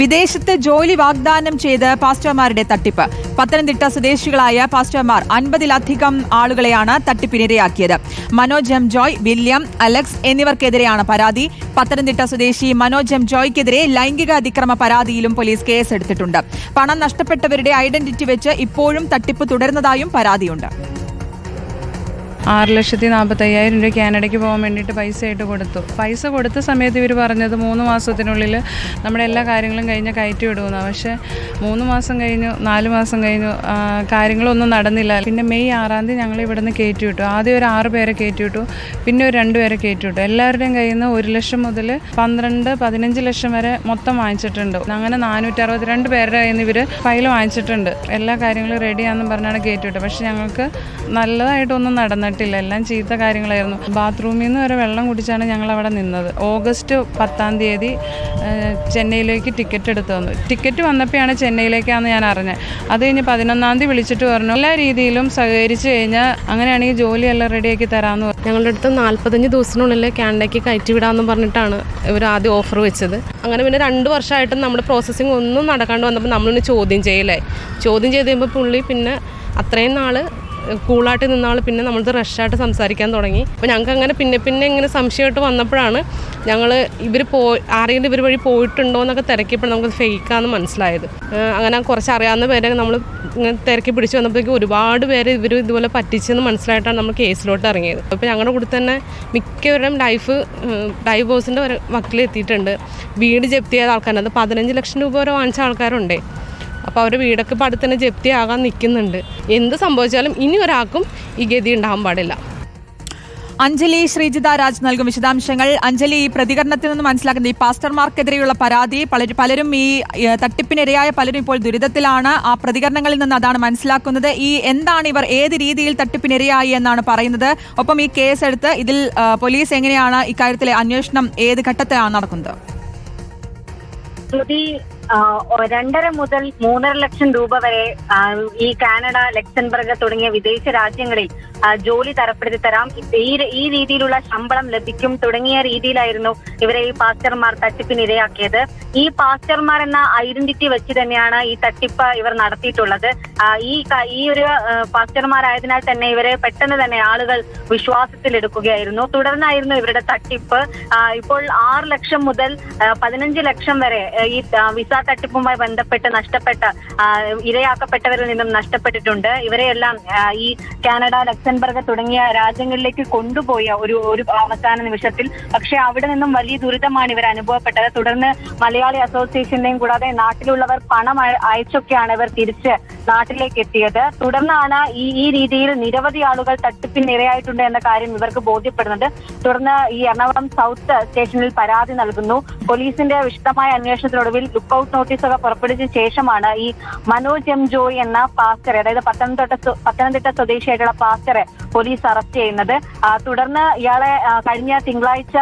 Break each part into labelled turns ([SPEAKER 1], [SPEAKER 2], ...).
[SPEAKER 1] വിദേശത്ത് ജോലി വാഗ്ദാനം ചെയ്ത് പാസ്റ്റർമാരുടെ തട്ടിപ്പ്. പത്തനംതിട്ട സ്വദേശികളായ പാസ്റ്റർമാർ അൻപതിലധികം ആളുകളെയാണ് തട്ടിപ്പിനിരയാക്കിയത്. Manoj M Joy William Alex എന്നിവർക്കെതിരെയാണ് പരാതി. പത്തനംതിട്ട സ്വദേശി മനോജ് എം ജോയ്ക്കെതിരെ ലൈംഗിക അതിക്രമ പരാതിയിലും പോലീസ് കേസെടുത്തിട്ടുണ്ട്. പണം നഷ്ടപ്പെട്ടവരുടെ ഐഡന്റിറ്റി വെച്ച് ഇപ്പോഴും തട്ടിപ്പ് തുടരുന്നതായും പരാതിയുണ്ട്.
[SPEAKER 2] ആറ് ലക്ഷത്തി നാൽപ്പത്തയ്യായിരം രൂപ കാനഡയ്ക്ക് പോകാൻ വേണ്ടിയിട്ട് പൈസ ആയിട്ട് കൊടുത്തു. പൈസ കൊടുത്ത സമയത്ത് ഇവർ പറഞ്ഞത് മൂന്ന് മാസത്തിനുള്ളിൽ നമ്മുടെ എല്ലാ കാര്യങ്ങളും കഴിഞ്ഞ് കയറ്റി വിടുമെന്നാണ് പക്ഷേ മൂന്ന് മാസം കഴിഞ്ഞു നാല് മാസം കഴിഞ്ഞു കാര്യങ്ങളൊന്നും നടന്നില്ല. പിന്നെ മെയ് ആറാം തീയതി ഞങ്ങൾ ഇവിടെ നിന്ന് കയറ്റി വിട്ടു. ആദ്യം ഒരു ആറ് പേരെ കയറ്റി വിട്ടു. പിന്നെ ഒരു രണ്ട് പേരെ കയറ്റി വിട്ടു. എല്ലാവരുടെയും കയ്യിൽ നിന്ന് ഒരു ലക്ഷം മുതൽ പന്ത്രണ്ട് പതിനഞ്ച് ലക്ഷം വരെ മൊത്തം വാങ്ങിച്ചിട്ടുണ്ട്. അങ്ങനെ നാനൂറ്റി അറുപത്തിരണ്ട് പേരുടെ കയ്യിൽ നിന്ന് ഇവർ ഫയൽ വാങ്ങിച്ചിട്ടുണ്ട്. എല്ലാ കാര്യങ്ങളും റെഡിയാണെന്ന് പറഞ്ഞാണ് കയറ്റി വിട്ടത്. പക്ഷേ ഞങ്ങൾക്ക് നല്ലതായിട്ടൊന്നും നടന്നിട്ടില്ല. എല്ലാം ചീത്ത കാര്യങ്ങളായിരുന്നു. ബാത്റൂമിൽ നിന്ന് വരെ വെള്ളം കുടിച്ചാണ് ഞങ്ങൾ അവിടെ നിന്നത്. ഓഗസ്റ്റ് പത്താം തീയതി ചെന്നൈയിലേക്ക് ടിക്കറ്റ് എടുത്തു തന്നു. ടിക്കറ്റ് വന്നപ്പോഴാണ് ചെന്നൈയിലേക്കാണെന്ന് ഞാൻ അറിഞ്ഞത്. അത് കഴിഞ്ഞ് പതിനൊന്നാം തീയതി വിളിച്ചിട്ട് പറഞ്ഞു എല്ലാ രീതിയിലും സഹകരിച്ച് കഴിഞ്ഞാൽ അങ്ങനെയാണെങ്കിൽ ജോലിയെല്ലാം റെഡിയാക്കി തരാമെന്ന് പറഞ്ഞു.
[SPEAKER 3] ഞങ്ങളുടെ അടുത്ത് നാൽപ്പത്തഞ്ച് ദിവസത്തിനുള്ളിൽ കാനഡയ്ക്ക് കയറ്റി വിടാമെന്ന് പറഞ്ഞിട്ടാണ് ഇവർ ആദ്യം ഓഫർ വെച്ചത്. അങ്ങനെ പിന്നെ രണ്ട് വർഷമായിട്ടും നമ്മുടെ പ്രോസസ്സിങ് ഒന്നും നടക്കാണ്ട് വന്നപ്പോൾ നമ്മളിന്ന് ചോദ്യം ചെയ്യലേ ചോദ്യം ചെയ്ത് കഴിയുമ്പോൾ പുള്ളി പിന്നെ അത്രയും നാൾ കൂളായിട്ട് നിന്നാൾ പിന്നെ നമ്മളത് റഷായിട്ട് സംസാരിക്കാൻ തുടങ്ങി. അപ്പോൾ ഞങ്ങൾക്ക് അങ്ങനെ പിന്നെ പിന്നെ ഇങ്ങനെ സംശയമായിട്ട് വന്നപ്പോഴാണ് ഞങ്ങൾ ഇവർ പോ ആരെങ്കിലും ഇവർ വഴി പോയിട്ടുണ്ടോ എന്നൊക്കെ തിരക്കിയപ്പോൾ നമുക്ക് ഫേക്കാന്ന് മനസ്സിലായത്. അങ്ങനെ കുറച്ച് അറിയാവുന്ന പേരെ നമ്മൾ ഇങ്ങനെ തിരക്കി പിടിച്ച് വന്നപ്പോഴേക്കും ഒരുപാട് പേര് ഇവർ ഇതുപോലെ പറ്റിച്ചെന്ന് മനസ്സിലായിട്ടാണ് നമ്മൾ കേസിലോട്ട് ഇറങ്ങിയത്. അപ്പോൾ ഞങ്ങളുടെ കൂടെ തന്നെ മിക്കവരുടെയും ലൈഫ് ഡൈവോഴ്സിന്റെ ഒരു വക്കിലെത്തിയിട്ടുണ്ട്. വീട് ജപ്തി ചെയ്ത ആൾക്കാരുണ്ട്. അത് പതിനഞ്ച് ലക്ഷം രൂപ വരെ വാങ്ങിച്ച ആൾക്കാരുണ്ടേ. അപ്പോൾ അവരുടെ വീടൊക്കെ ഇപ്പോൾ അടുത്ത് തന്നെ ആകാൻ നിൽക്കുന്നുണ്ട് എന്ത് സംഭവിച്ചാലും ഇനി ഒരാൾക്കും ഈ ഗതി ഉണ്ടാകാൻ പാടില്ല.
[SPEAKER 1] അഞ്ജലി ശ്രീജിത രാജ് നൽകും വിശദാംശങ്ങൾ. അഞ്ജലി ഈ പ്രതികരണത്തിൽ നിന്ന് മനസ്സിലാക്കുന്നത് ഈ പാസ്റ്റർമാർക്കെതിരെയുള്ള പരാതി. പലരും ഈ തട്ടിപ്പിനിരയായ പലരും ഇപ്പോൾ ദുരിതത്തിലാണ്. ആ പ്രതികരണങ്ങളിൽ നിന്ന് അതാണ് മനസ്സിലാക്കുന്നത്. ഈ എന്താണ് ഇവർ ഏത് രീതിയിൽ തട്ടിപ്പിനിരയായി എന്നാണ് പറയുന്നത്. ഒപ്പം ഈ കേസ് എടുത്ത് ഇതിൽ പോലീസ് എങ്ങനെയാണ് ഇക്കാര്യത്തിലെ അന്വേഷണം ഏത് ഘട്ടത്തിലാണ് നടക്കുന്നത്?
[SPEAKER 4] രണ്ടര മുതൽ മൂന്നര ലക്ഷം രൂപ വരെ ഈ കാനഡ ലക്സംബർഗ് തുടങ്ങിയ വിദേശ രാജ്യങ്ങളിൽ ജോലി തരപ്പെടുത്തി തരാം. ഈ ഈ രീതിയിലുള്ള ശമ്പളം ലഭിക്കും തുടങ്ങിയ രീതിയിലായിരുന്നു ഇവരെ ഈ പാസ്റ്റർമാർ തട്ടിപ്പിന് ഇരയാക്കിയത്. ഈ പാസ്റ്റർമാർ എന്ന ഐഡന്റിറ്റി വെച്ച് തന്നെയാണ് ഈ തട്ടിപ്പ് ഇവർ നടത്തിയിട്ടുള്ളത്. ഈ ഈ ഒരു പാസ്റ്റർമാരായതിനാൽ തന്നെ ഇവരെ പെട്ടെന്ന് തന്നെ ആളുകൾ വിശ്വാസത്തിലെടുക്കുകയായിരുന്നു. തുടർന്നായിരുന്നു ഇവരുടെ തട്ടിപ്പ്. ഇപ്പോൾ ആറ് ലക്ഷം മുതൽ പതിനഞ്ച് ലക്ഷം വരെ ഈ വിസ തട്ടിപ്പുമായി ബന്ധപ്പെട്ട് നഷ്ടപ്പെട്ട ഇരയാക്കപ്പെട്ടവരിൽ നിന്നും നഷ്ടപ്പെട്ടിട്ടുണ്ട്. ഇവരെയെല്ലാം ഈ കാനഡ ലക്സംബർഗ് തുടങ്ങിയ രാജ്യങ്ങളിലേക്ക് കൊണ്ടുപോയ ഒരു ഒരു അവസാന നിമിഷത്തിൽ. പക്ഷേ അവിടെ നിന്നും വലിയ ദുരിതമാണ് ഇവർ അനുഭവപ്പെട്ടത്. തുടർന്ന് മലയാളി അസോസിയേഷന്റെയും കൂടാതെ നാട്ടിലുള്ളവർ പണം അയ- അയച്ചൊക്കെയാണ് ഇവർ തിരിച്ച് നാട്ടിലേക്ക് എത്തിയത് തുടർന്നാണ് ഈ ഈ രീതിയിൽ നിരവധി ആളുകൾ തട്ടിപ്പിന് ഇരയായിട്ടുണ്ട് എന്ന കാര്യം ഇവർക്ക് ബോധ്യപ്പെടുന്നത് തുടർന്ന് ഈ എറണാകുളം സൗത്ത് സ്റ്റേഷനിൽ പരാതി നൽകുന്നു. പോലീസിന്റെ വിശദമായ അന്വേഷണത്തിനൊടുവിൽ ലുക്ക് ഔട്ട് നോട്ടീസൊക്കെ പുറപ്പെടുവിച്ച ശേഷമാണ് ഈ മനോജ് എം ജോയ് എന്ന പാസ്റ്ററെ അതായത് പത്തനംതിട്ട പത്തനംതിട്ട സ്വദേശിയായിട്ടുള്ള പാസ്റ്ററെ പോലീസ് അറസ്റ്റ് ചെയ്യുന്നത്. തുടർന്ന് ഇയാളെ കഴിഞ്ഞ തിങ്കളാഴ്ച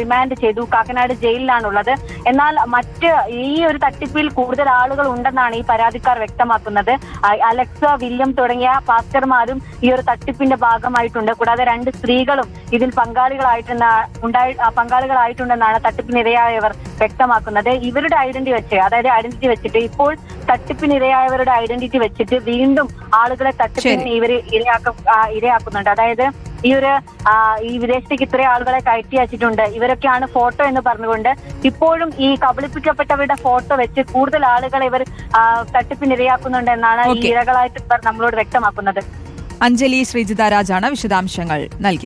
[SPEAKER 4] റിമാൻഡ് ചെയ്തു. കാക്കനാട് ജയിലിലാണുള്ളത്. എന്നാൽ മറ്റ് ഈ ഒരു തട്ടിപ്പിൽ കൂടുതൽ ആളുകൾ ഉണ്ടെന്നാണ് ഈ പരാതിക്കാർ വ്യക്തമാക്കുന്നത്. അലക്സ വില്യം തുടങ്ങിയ പാസ്റ്റർമാരും ഈ ഒരു തട്ടിപ്പിന്റെ ഭാഗമായിട്ടുണ്ട്. കൂടാതെ രണ്ട് സ്ത്രീകളും ഇതിൽ പങ്കാളികളായിട്ടെന്ന പങ്കാളികളായിട്ടുണ്ടെന്നാണ് തട്ടിപ്പിനിരയായവർ വ്യക്തമാക്കുന്നത് ഇവരുടെ ഐഡന്റിറ്റി വെച്ച് അതായത് ഐഡന്റിറ്റി വെച്ചിട്ട് ഇപ്പോൾ തട്ടിപ്പിനിരയായവരുടെ ഐഡന്റിറ്റി വെച്ചിട്ട് വീണ്ടും ആളുകളെ തട്ടിപ്പിന് ഇവർ ഇരയാക്ക ഇരയാക്കുന്നുണ്ട്. അതായത് ഈ ഒരു ഈ വിദേശത്തേക്ക് ഇത്രയും ആളുകളെ കയറ്റി അയച്ചിട്ടുണ്ട്. ഇവരൊക്കെയാണ് ഫോട്ടോ എന്ന് പറഞ്ഞുകൊണ്ട് ഇപ്പോഴും ഈ കബളിപ്പിക്കപ്പെട്ടവരുടെ ഫോട്ടോ വെച്ച് കൂടുതൽ ആളുകളെ ഇവർ തട്ടിപ്പിനിരയാക്കുന്നുണ്ട് തട്ടിപ്പിന് ഇരയാക്കുന്നുണ്ട് എന്നാണ് ഈ ഇരകളായിട്ട് ഇവർ നമ്മളോട് വ്യക്തമാക്കുന്നത്.
[SPEAKER 1] അഞ്ജലി ശ്രീജിത രാജാണ് വിശദാംശങ്ങൾ നൽകിയത്.